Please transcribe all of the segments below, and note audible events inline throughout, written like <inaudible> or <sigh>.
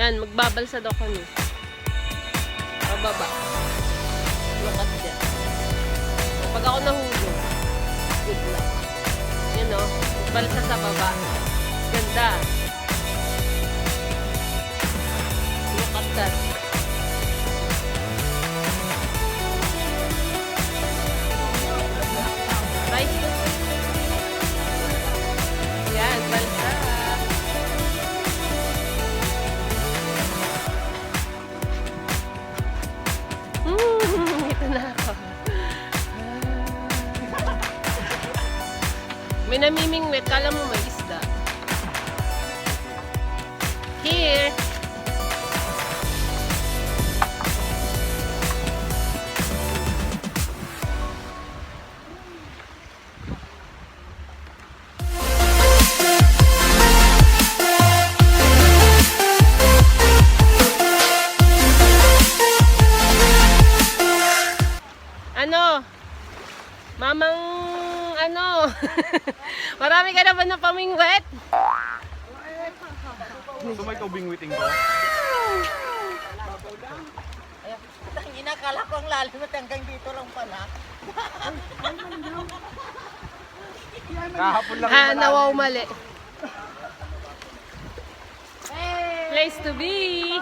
Yan, magbabalsa daw kami. Pababa. At that. Pag ako nahulog, good luck. Yan o, balsa sa baba. Ganda. Look at. Ka na ba na pamingwet? So may kaubing-witing ko? Ang inakala ko ang lalim at hanggang dito lang pala. Kahapon lang Ha, yung nawaw mali. Place to be.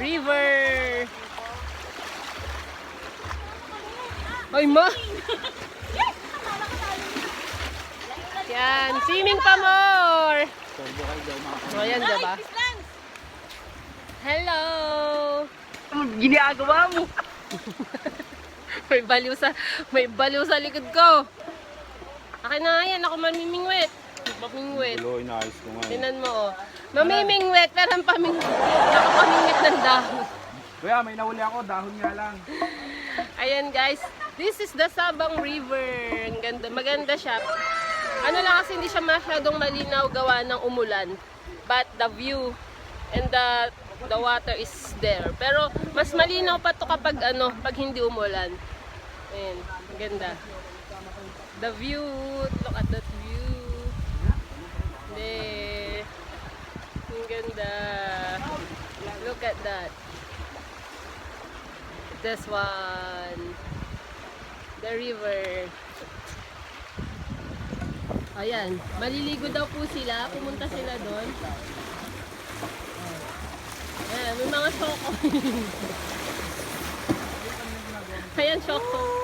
River. Ay, ma. Yan. Swimming pa more. O, yan, diba? Hello. Ginagawa mo. <laughs> may baliw sa may baliw sa likod ko. Akin na nga yan, ako mamimingwit. Mamingwit. Gulo, inaayos ko nga. Tinan mo, oh. Mamimingwit, pero ang paming... nakapamingwit ng dahon. Kuya, may nahuli ako. Dahon nga lang. Ayan guys, this is the Sabang River. Ang ganda, maganda siya. Ano lang kasi hindi siya masyadong malinaw gawa ng umulan. But the view and the the water is there. Pero mas malinaw pa to kapag ano, pag hindi umulan. Ayan, ganda. The view, look at that view. There. Ang ganda. Look at that. This one. The river. Ayan. Maliligo daw po sila. Pumunta sila doon. Ayan. May mga shoko. <laughs> Ayan, shoko.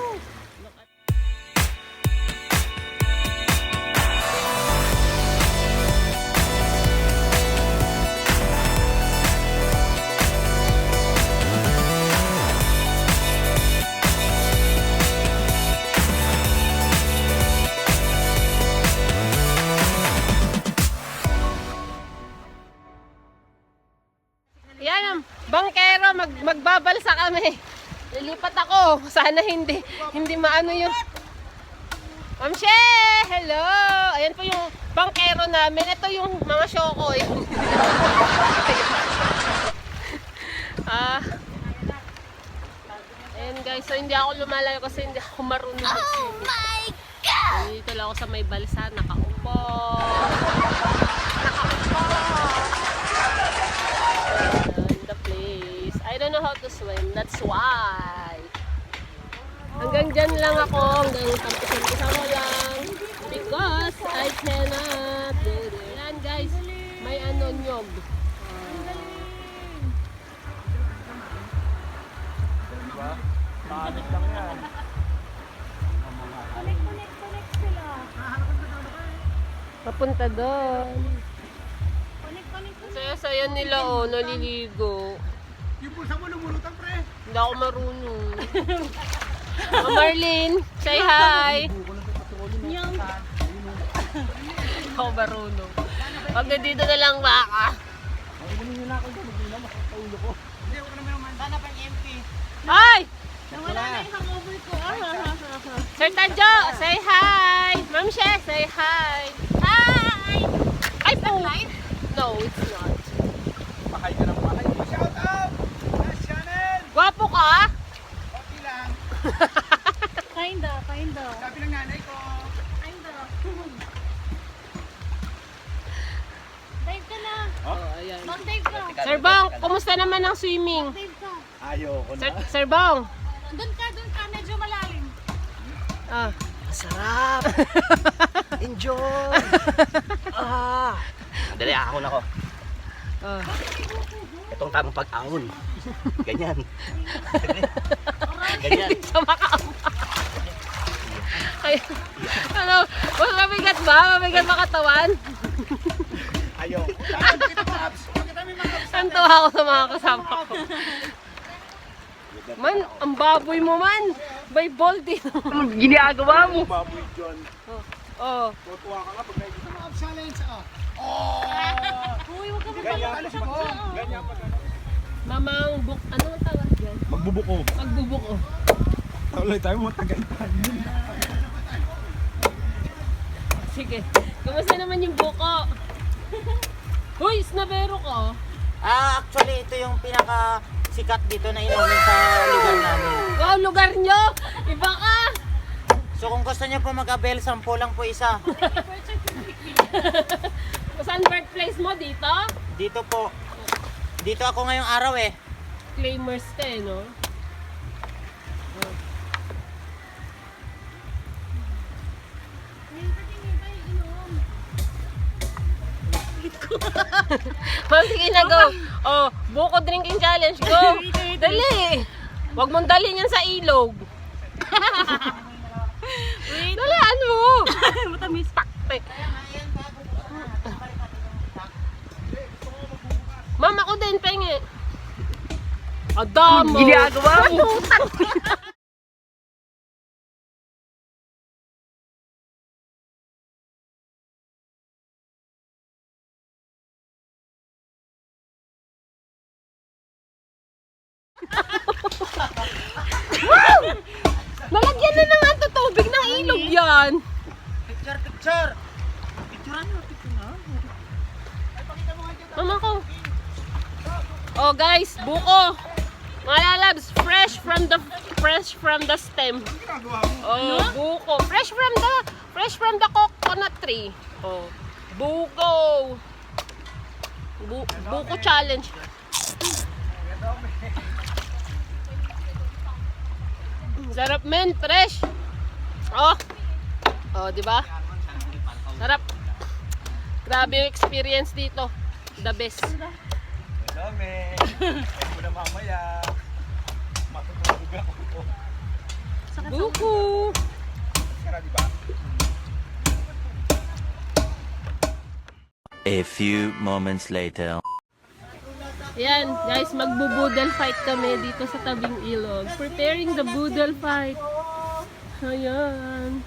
Bangkero, mag, magbabalsa kami. Lilipat ako. Sana hindi, hindi maano yung... Ma'am She! Hello! Ayan po yung bangkero namin. Ito yung mga shokoy. <laughs> ah. Ayan guys, so hindi ako lumalayo kasi hindi ako marunong Oh my God! Dito lang ako sa may balsa. Nakaupo. That's why. Hanggang dyan lang ako. Hanggang tampisan ko lang. Because I cannot do this. Yan guys. May ano nyog. Diba? Lang yan. Papunta doon. Ang saya-saya nila oh. Naliligo. Yung bulsa mo lumulutang. Hindi ako marunong. <laughs> Ma'am Marlene, say hi. Hindi ako marunong. Pag nandito na lang baka. Sana pang MP. Hi! Nawala na yung hangover ko. Ah, Sir Tanjo, say hi! Ma'am She, say hi! Hi! Ay po! No, it's Gwapo ka? Okay lang. <laughs> Kinda, kinda. Sabi ng nanay ko. Kinda. Dive ka na. Oh, ayan. Mag-dive ka. Sir Bong, kumusta naman ang swimming? Ayoko na. Sir, Sir Bong. Doon ka, doon ka, medyo malalim. Ah. Sarap! <laughs> Enjoy! ah! Dali, ako. Ah. Itong tamang pag-ahon. Ganyan. Ganyan. Sa makaamba. Ay, ano, mas mabigat ba? Mabigat makatawan? Ayoko. Ang tuwa ako sa mga kasama ko. Man, ang baboy mo man. By Baldi. Ginagawa mo. Baboy John. Oh. Tutuwa ka nga pag nakikita mo. Uy, huwag ka Ganyan. Ganyan pag ano. Mamang buk, ano ang tawag dyan? Magbubuko. Magbubuko. Tawalay tayo mga tagaytan. Sige. Kumusta naman yung buko? <laughs> Hoy, snabero ko. Ah, actually, ito yung pinaka sikat dito na inumin sa lugar namin. Wow, lugar nyo! Iba ka! So kung gusto niyo po mag-avail, 10 lang po isa. <laughs> Saan birthplace mo dito? Dito po. Dito ako ngayong araw eh. Claimers ka eh, no? Ma'am, sige na, go. Oh, buko drinking challenge, go. Dali. Huwag mong dalhin yan sa ilog. <laughs> Dalaan mo. <laughs> Matamis. Takte. Ma'am, ako din, pengi. Adamo. Ginagawa mo. Nalagyan na ng ato tubig ng ilog yan. Picture, picture! Picturean mo, picture na. Mama ko. Oh guys, buko. Mga lalabs, fresh from the fresh from the stem. Oh, buko. Fresh from the fresh from the coconut tree. Oh, buko. Bu buko challenge. Sarap men, fresh. Oh. Oh, di ba? Sarap. Grabe yung experience dito. The best. Dami. Kaya na mamaya. Matutulog ako. Buko. Kaya di ba? A few moments later. Yan, guys, magbo-boodle fight kami dito sa tabing ilog. Preparing the boodle fight. Ayan.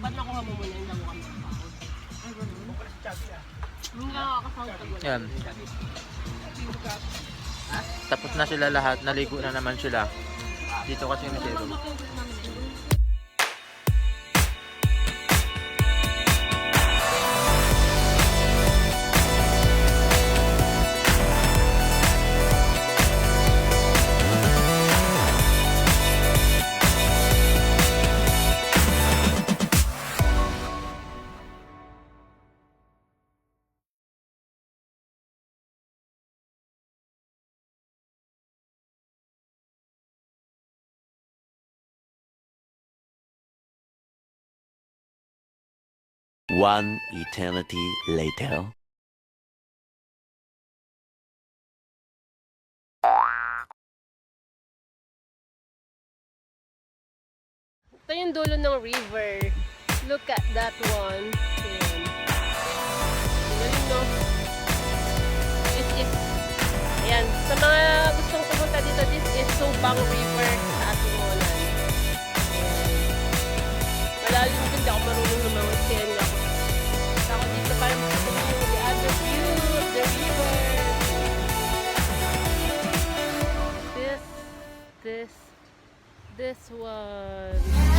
Ba't nakuha mo muna yung bago kami? Hindi nakakasahod pag wala. Yan. Tapos na sila lahat, naligo na naman sila. Dito kasi yung zero. One eternity later. Ito yung dulo ng river. Look at that one. Ayan. Ayan, sa mga gustong pumunta dito, this is Subang River this one.